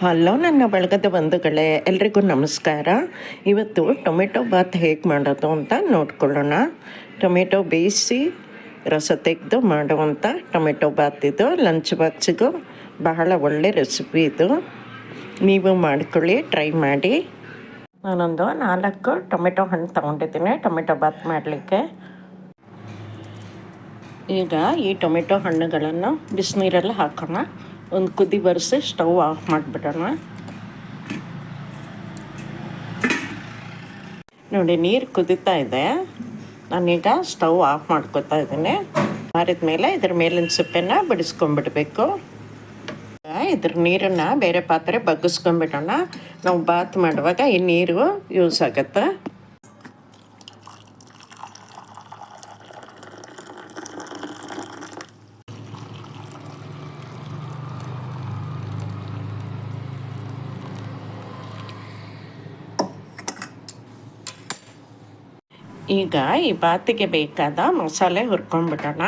Hello ನನ್ನ ಬಳಗದ ಬಂಧುಗಳೇ, ಎಲ್ರಿಗೂ ನಮಸ್ಕಾರ. ಇವತ್ತು ಟೊಮೆಟೊ ಬಾತ್ ಹೇಗೆ ಮಾಡೋದು ಅಂತ ನೋಡ್ಕೊಳ್ಳೋಣ. ಟೊಮೆಟೊ ಬೇಯಿಸಿ ರಸ ತೆಗೆದು ಮಾಡುವಂಥ ಟೊಮೆಟೊ ಬಾತ್ ಇದು. ಲಂಚ್ ಬಾಕ್ಸಿಗೂ ಬಹಳ ಒಳ್ಳೆ ರೆಸಿಪಿ ಇದು. ನೀವು ಮಾಡ್ಕೊಳ್ಳಿ, ಟ್ರೈ ಮಾಡಿ. ನಾನೊಂದು ನಾಲ್ಕು ಟೊಮೆಟೊ ಹಣ್ಣು ತೊಗೊಂಡಿದ್ದೀನಿ, ಟೊಮೆಟೊ ಬಾತ್ ಮಾಡಲಿಕ್ಕೆ. ಈಗ ಈ ಟೊಮೆಟೊ ಹಣ್ಣುಗಳನ್ನು ಬಿಸಿನೀರಲ್ಲಿ ಹಾಕೋಣ. ಒಂದು ಕುದಿ ಬರೆಸಿ ಸ್ಟವ್ ಆಫ್ ಮಾಡಿಬಿಡೋಣ. ನೋಡಿ, ನೀರು ಕುದೀತಾ ಇದೆ. ನಾನೀಗ ಸ್ಟವ್ ಆಫ್ ಮಾಡ್ಕೊತಾ ಇದ್ದೀನಿ. ಮಾರಿದ ಮೇಲೆ ಇದ್ರ ಮೇಲಿನ ಸಿಪ್ಪೆನ ಬಿಡಿಸ್ಕೊಂಡ್ಬಿಡ್ಬೇಕು. ಇದ್ರ ನೀರನ್ನು ಬೇರೆ ಪಾತ್ರೆ ಬಗ್ಗಿಸ್ಕೊಂಡ್ಬಿಡೋಣ. ನಾವು ಬಾತ್ ಮಾಡುವಾಗ ಈ ನೀರು ಯೂಸ್ ಆಗುತ್ತೆ. ಈಗ ಈ ಬಾತಿಗೆ ಬೇಕಾದ ಮಸಾಲೆ ಹುರ್ಕೊಂಡ್ಬಿಡೋಣ.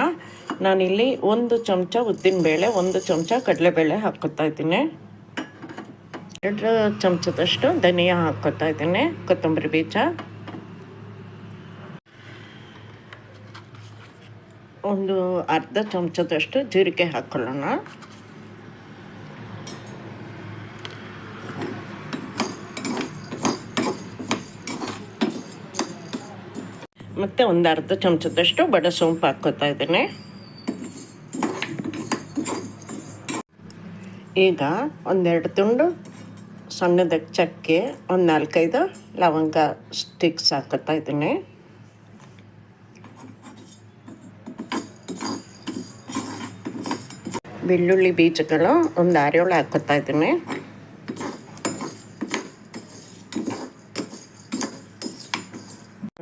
ನಾನಿಲ್ಲಿ ಒಂದು ಚಮಚ ಉದ್ದಿನಬೇಳೆ ಒಂದು ಚಮಚ ಕಡಲೆಬೇಳೆ ಹಾಕ್ಕೊತಾ ಇದ್ದೀನಿ. ಎರಡು ಚಮಚದಷ್ಟು ಧನಿಯಾ ಹಾಕ್ಕೊತಾ ಇದ್ದೀನಿ, ಕೊತ್ತಂಬರಿ ಬೀಜ. ಒಂದು ಅರ್ಧ ಚಮಚದಷ್ಟು ಜೀರಿಗೆ ಹಾಕ್ಕೊಳ್ಳೋಣ ಮತ್ತು ಒಂದು ಅರ್ಧ ಚಮಚದಷ್ಟು ಬಡ ಸೋಂಪು ಹಾಕ್ಕೋತಾ ಇದ್ದೀನಿ. ಈಗ ಒಂದೆರಡು ತುಂಡು ಸಣ್ಣದಕ್ಕೆ ಚಕ್ಕೆ, ಒಂದು ನಾಲ್ಕೈದು ಲವಂಗ ಸ್ಟಿಕ್ಸ್ ಹಾಕೋತಾ ಇದ್ದೀನಿ. ಬೆಳ್ಳುಳ್ಳಿ ಬೀಜಗಳು ಒಂದು ಆರೇಳು ಹಾಕೋತಾ ಇದ್ದೀನಿ.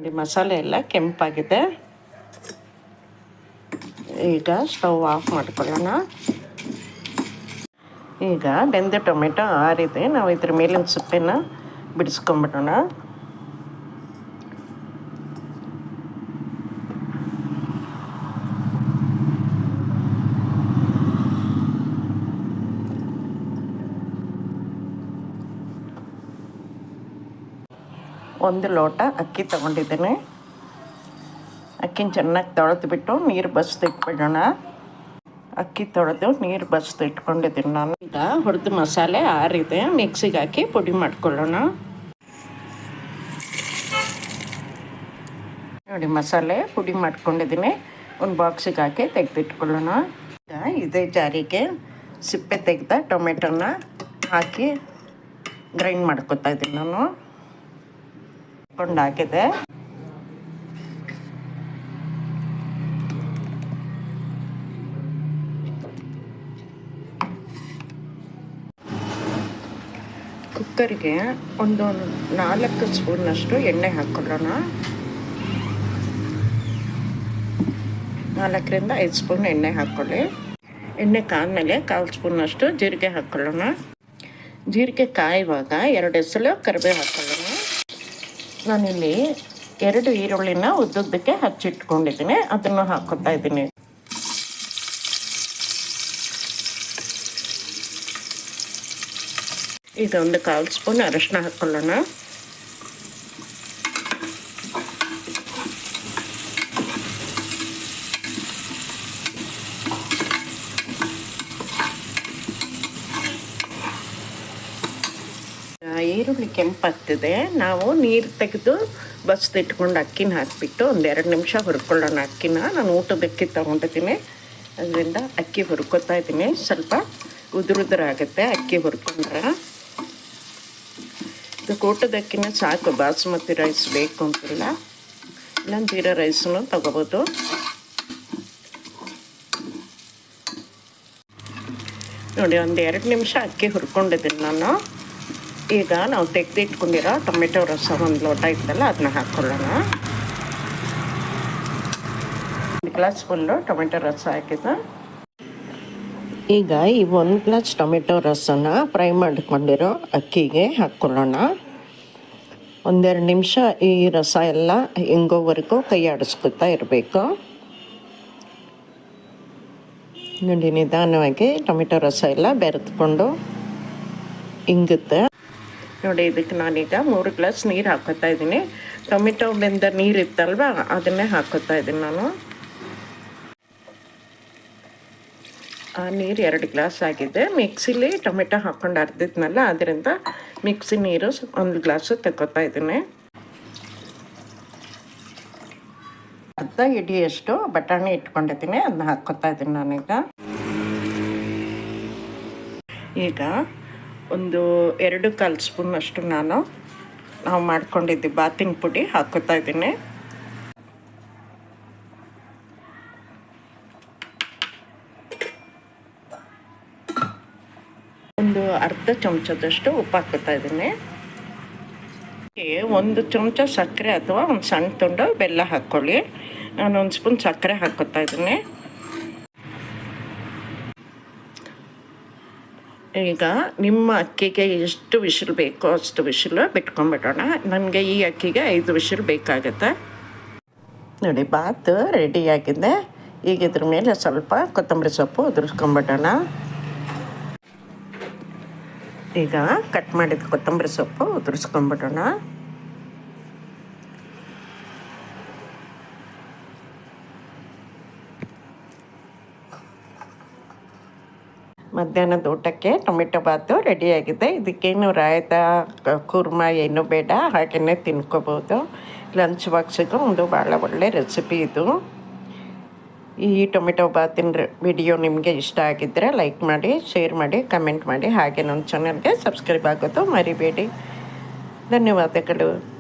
ನೋಡಿ ಮಸಾಲೆ ಎಲ್ಲ ಕೆಂಪಾಗಿದೆ. ಈಗ ಸ್ಟವ್ ಆಫ್ ಮಾಡ್ಕೊಳ್ಳೋಣ. ಈಗ ಬೆಂದ ಟೊಮೆಟೊ ಆರಿದೆ. ನಾವು ಇದ್ರ ಮೇಲಿನ ಸಿಪ್ಪೆನ ಬಿಡಿಸ್ಕೊಂಬಿಡೋಣ. ಒಂದು ಲೋಟ ಅಕ್ಕಿ ತಗೊಂಡಿದ್ದೀನಿ. ಅಕ್ಕಿನ ಚೆನ್ನಾಗಿ ತೊಳೆದ್ಬಿಟ್ಟು ನೀರು ಬಸ್ದು ಇಟ್ಬಿಡೋಣ. ಅಕ್ಕಿ ತೊಳೆದು ನೀರು ಬಸ್ದು ಇಟ್ಕೊಂಡಿದ್ದೀನಿ ನಾನು. ಈಗ ಹೊಡೆದು ಮಸಾಲೆ ಆರಿದೆ. ಮಿಕ್ಸಿಗೆ ಹಾಕಿ ಪುಡಿ ಮಾಡ್ಕೊಳ್ಳೋಣ. ನೋಡಿ ಮಸಾಲೆ ಪುಡಿ ಮಾಡ್ಕೊಂಡಿದ್ದೀನಿ. ಒಂದು ಬಾಕ್ಸಿಗೆ ಹಾಕಿ ತೆಗೆದಿಟ್ಕೊಳ್ಳೋಣ. ಈಗ ಇದೇ ಜಾರಿಗೆ ಸಿಪ್ಪೆ ತೆಗೆದ ಟೊಮೆಟೊನ ಹಾಕಿ ಗ್ರೈಂಡ್ ಮಾಡ್ಕೊತಾ ಇದ್ದೀನಿ ನಾನು. ಕೊಂಡು ಹಾಕಿದೆ. ಕುಕ್ಕರ್ಗೆ ಒಂದು ನಾಲ್ಕು ಸ್ಪೂನಷ್ಟು ಎಣ್ಣೆ ಹಾಕ್ಕೊಳ್ಳೋಣ. ನಾಲ್ಕರಿಂದ ಐದು ಸ್ಪೂನ್ ಎಣ್ಣೆ ಹಾಕ್ಕೊಳ್ಳಿ. ಎಣ್ಣೆ ಕಾದ್ಮೇಲೆ ಕಾಲು ಸ್ಪೂನಷ್ಟು ಜೀರಿಗೆ ಹಾಕ್ಕೊಳ್ಳೋಣ. ಜೀರಿಗೆ ಕಾಯುವಾಗ ಎರಡು ಎಸಲು ಕರಿಬೇವು ಹಾಕ್ಕೊಳ್ಳೋಣ. ನಾನಿಲ್ಲಿ ಎರಡು ಈರುಳ್ಳಿನ ಉದ್ದುದ್ದಕ್ಕೆ ಹಚ್ಚಿಟ್ಕೊಂಡಿದ್ದೀನಿ. ಅದನ್ನು ಹಾಕೋತಾ ಇದ್ದೀನಿ. ಈಗ ಒಂದು ಕಾಲು ಸ್ಪೂನ್ ಅರಶಿನ ಹಾಕ್ಕೊಳ್ಳೋಣ ಈರುಳ್ಳಿ ಕೆಂಪಾಗ್ತಿದೆ ನಾವು ನೀರು ತೆಗೆದು ಬಸ್ದಿಟ್ಕೊಂಡು ಅಕ್ಕಿನ ಹಾಕಿಬಿಟ್ಟು ಒಂದು ಎರಡು ನಿಮಿಷ ಹುರ್ಕೊಳ್ಳೋಣ. ಅಕ್ಕಿನ ನಾನು ಊಟದಕ್ಕಿ ತೊಗೊಂಡಿದ್ದೀನಿ. ಅದರಿಂದ ಅಕ್ಕಿ ಹುರ್ಕೋತಾ ಇದ್ದೀನಿ. ಸ್ವಲ್ಪ ಉದುರುದ್ರಾಗುತ್ತೆ ಅಕ್ಕಿ ಹುರ್ಕೊಂಡ್ರೆ. ಇದು ಊಟದಕ್ಕಿನ ಸಾಕು. ಬಾಸುಮತಿ ರೈಸ್ ಬೇಕು ಅಂತಿಲ್ಲ. ಇಲ್ಲ ಜೀರಾ ರೈಸನ್ನು ತಗೋಬೋದು. ನೋಡಿ ಒಂದು ಎರಡು ನಿಮಿಷ ಅಕ್ಕಿ ಹುರ್ಕೊಂಡಿದ್ದೀನಿ ನಾನು. ಈಗ ನಾವು ತೆಗೆದಿಟ್ಕೊಂಡಿರೋ ಟೊಮೆಟೊ ರಸ ಒಂದು ಲೋಟ ಇತ್ತಲ್ಲ ಅದನ್ನ ಹಾಕ್ಕೊಳ್ಳೋಣ ಒಂದು ಗ್ಲಾಸ್ ಫುಲ್ಲು ಟೊಮೆಟೊ ರಸ ಹಾಕಿದ್ದು. ಈಗ ಈ ಒಂದು ಗ್ಲಾಸ್ ಟೊಮೆಟೊ ರಸನ ಫ್ರೈ ಮಾಡಿಕೊಂಡಿರೋ ಅಕ್ಕಿಗೆ ಹಾಕ್ಕೊಳ್ಳೋಣ ಒಂದೆರಡು ನಿಮಿಷ ಈ ರಸ ಎಲ್ಲ ಹೆಂಗೋವರೆಗೂ ಕೈ ಆಡಿಸ್ಕೊತಾ ಇರಬೇಕು. ನೋಡಿ, ನಿಧಾನವಾಗಿ ಟೊಮೆಟೊ ರಸ ಎಲ್ಲ ಬೆರೆತ್ಕೊಂಡು ಇಂಗುತ್ತೆ. ನೋಡಿ, ಇದಕ್ಕೆ ನಾನೀಗ ಮೂರು ಗ್ಲಾಸ್ ನೀರು ಹಾಕೋತಾ ಇದ್ದೀನಿ. ಟೊಮೆಟೊ ಬೆಂದ ನೀರು ಇತ್ತಲ್ವ, ಅದನ್ನೇ ಹಾಕೋತಾ ಇದ್ದೀನಿ ನಾನು. ಆ ನೀರು ಎರಡು ಗ್ಲಾಸ್ ಆಗಿದೆ. ಮಿಕ್ಸಿಲಿ ಟೊಮೆಟೊ ಹಾಕ್ಕೊಂಡು ಅರ್ದಿದ್ನಲ್ಲ, ಅದರಿಂದ ಮಿಕ್ಸಿ ನೀರು ಒಂದು ಗ್ಲಾಸು ತಗೋತಾ ಇದ್ದೀನಿ. ಅರ್ಧ ಇಡಿಯಷ್ಟು ಬಟಾಣಿ ಇಟ್ಕೊಂಡಿದ್ದೀನಿ ಅದನ್ನ ಹಾಕ್ಕೊತಾ ಇದ್ದೀನಿ ನಾನೀಗ. ಈಗ ಒಂದು ಎರಡು ಕಾಲು ಸ್ಪೂನ್ ಅಷ್ಟು ನಾನು ನಾವು ಮಾಡ್ಕೊಂಡಿದ್ದೆ ಬಾತಿನ ಪುಡಿ ಹಾಕೋತಾ ಇದ್ದೀನಿ. ಒಂದು ಅರ್ಧ ಚಮಚದಷ್ಟು ಉಪ್ಪು ಹಾಕೋತಾ ಇದ್ದೀನಿ. ಒಂದು ಚಮಚ ಸಕ್ಕರೆ ಅಥವಾ ಒಂದು ಸಣ್ಣ ತುಂಡು ಬೆಲ್ಲ ಹಾಕ್ಕೊಳ್ಳಿ. ನಾನು ಒಂದು ಸ್ಪೂನ್ ಸಕ್ಕರೆ ಹಾಕೋತಾ ಇದ್ದೀನಿ. ಈಗ ನಿಮ್ಮ ಅಕ್ಕಿಗೆ ಎಷ್ಟು ವಿಶಲ್ ಬೇಕೋ ಅಷ್ಟು ವಿಶಿಲು ಬಿಟ್ಕೊಂಡ್ಬಿಡೋಣ. ನನಗೆ ಈ ಅಕ್ಕಿಗೆ ಐದು ವಿಶಿಲ್ ಬೇಕಾಗುತ್ತೆ. ನೋಡಿ, ಬಾತು ರೆಡಿಯಾಗಿದೆ ಈಗ ಇದ್ರ ಮೇಲೆ ಸ್ವಲ್ಪ ಕೊತ್ತಂಬರಿ ಸೊಪ್ಪು ಉದುರಿಸ್ಕೊಂಬಿಡೋಣ ಈಗ ಕಟ್ ಮಾಡಿದ ಕೊತ್ತಂಬರಿ ಸೊಪ್ಪು ಉದುರಿಸ್ಕೊಂಬಿಡೋಣ ಮಧ್ಯಾಹ್ನದ ಊಟಕ್ಕೆ ಟೊಮೆಟೊ ಬಾತು ರೆಡಿಯಾಗಿದೆ. ಇದಕ್ಕೇನು ರಾಯತ ಕುರ್ಮ ಏನು ಬೇಡ ಹಾಗೆಯೇ ತಿನ್ಕೋಬೋದು. ಲಂಚ್ ಬಾಕ್ಸಿಗೂ ಒಂದು ಭಾಳ ಒಳ್ಳೆ ರೆಸಿಪಿ ಇದು. ಈ ಟೊಮೆಟೊ ಬಾತಿನ ವಿಡಿಯೋ ನಿಮಗೆ ಇಷ್ಟ ಆಗಿದ್ದರೆ ಲೈಕ್ ಮಾಡಿ, ಶೇರ್ ಮಾಡಿ, ಕಮೆಂಟ್ ಮಾಡಿ ಹಾಗೆ ನನ್ನ ಚಾನಲ್ಗೆ ಸಬ್ಸ್ಕ್ರೈಬ್ ಆಗೋದು ಮರಿಬೇಡಿ. ಧನ್ಯವಾದಗಳು.